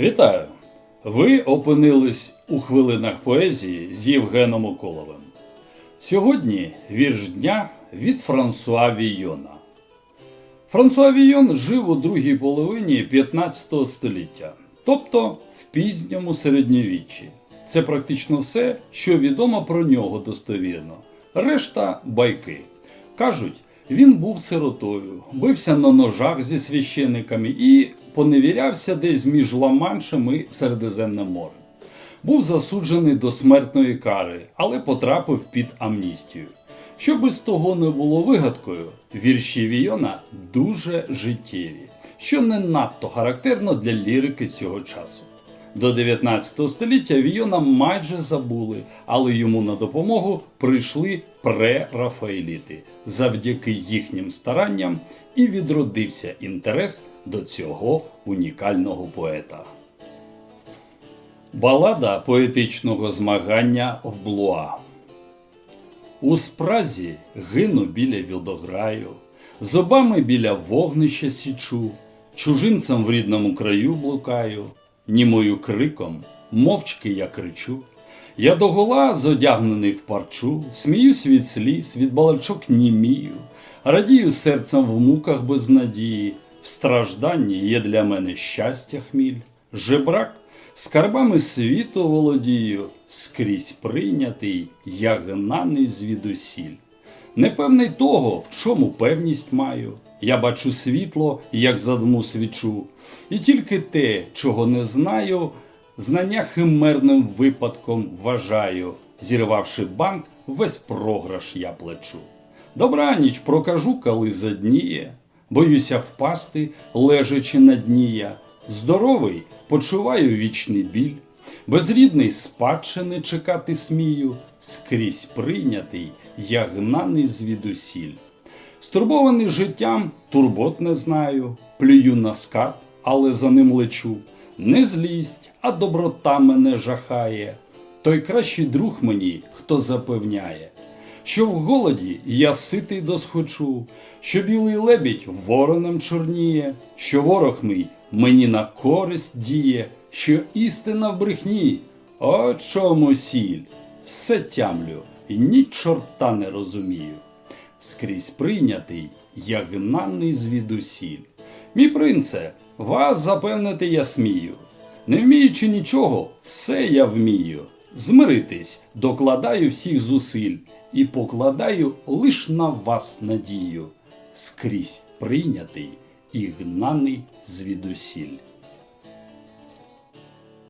Вітаю! Ви опинились у хвилинах поезії з Євгеном Околовим. Сьогодні вірш дня від Франсуа Війона. Франсуа Війон жив у другій половині 15 століття, тобто в пізньому середньовіччі. Це практично все, що відомо про нього достовірно. Решта байки. Кажуть, він був сиротою, бився на ножах зі священиками і поневірявся десь між Ла-Маншем і Середземним морем. Був засуджений до смертної кари, але потрапив під амністію. Що із того не було вигадкою, вірші Війона дуже життєві, що не надто характерно для лірики цього часу. До 19 століття Війона майже забули, але йому на допомогу прийшли прерафаеліти. Завдяки їхнім старанням і відродився інтерес до цього унікального поета. Балада поетичного змагання в Блуа. У спразі гину біля Вілдограю, зубами біля вогнища січу, чужинцем в рідному краю блукаю, німою криком, мовчки я кричу. Я догола зодягнений в парчу, сміюсь від сліз, від балачок німію, радію серцем в муках без надії, в стражданні є для мене щастя хміль, жебрак, скарбами світу володію, скрізь прийнятий, я гнаний звідусіль. Непевний того, в чому певність маю. Я бачу світло, як задму свічу, і тільки те, чого не знаю, знання химерним випадком вважаю, зірвавши банк, весь програш я плечу. Добраніч прокажу, коли задніє, боюся впасти, лежачи на дні я. Здоровий, почуваю вічний біль, безрідний спадщини чекати смію, скрізь прийнятий, я гнаний звідусіль. Стурбований життям, турбот не знаю, плюю на скарб, але за ним лечу. Не злість, а доброта мене жахає. Той кращий друг мені, хто запевняє, що в голоді я ситий досхочу, що білий лебідь воронем чорніє, що ворог мій мені на користь діє, що істина в брехні, о чому сіль, все тямлю і ні чорта не розумію скрізь прийнятий, я гнаний звідусіль. Мій принце, вас запевнити я смію. Не вміючи нічого, все я вмію. Змиритись, докладаю всіх зусиль і покладаю лиш на вас надію. Скрізь прийнятий і гнаний звідусіль.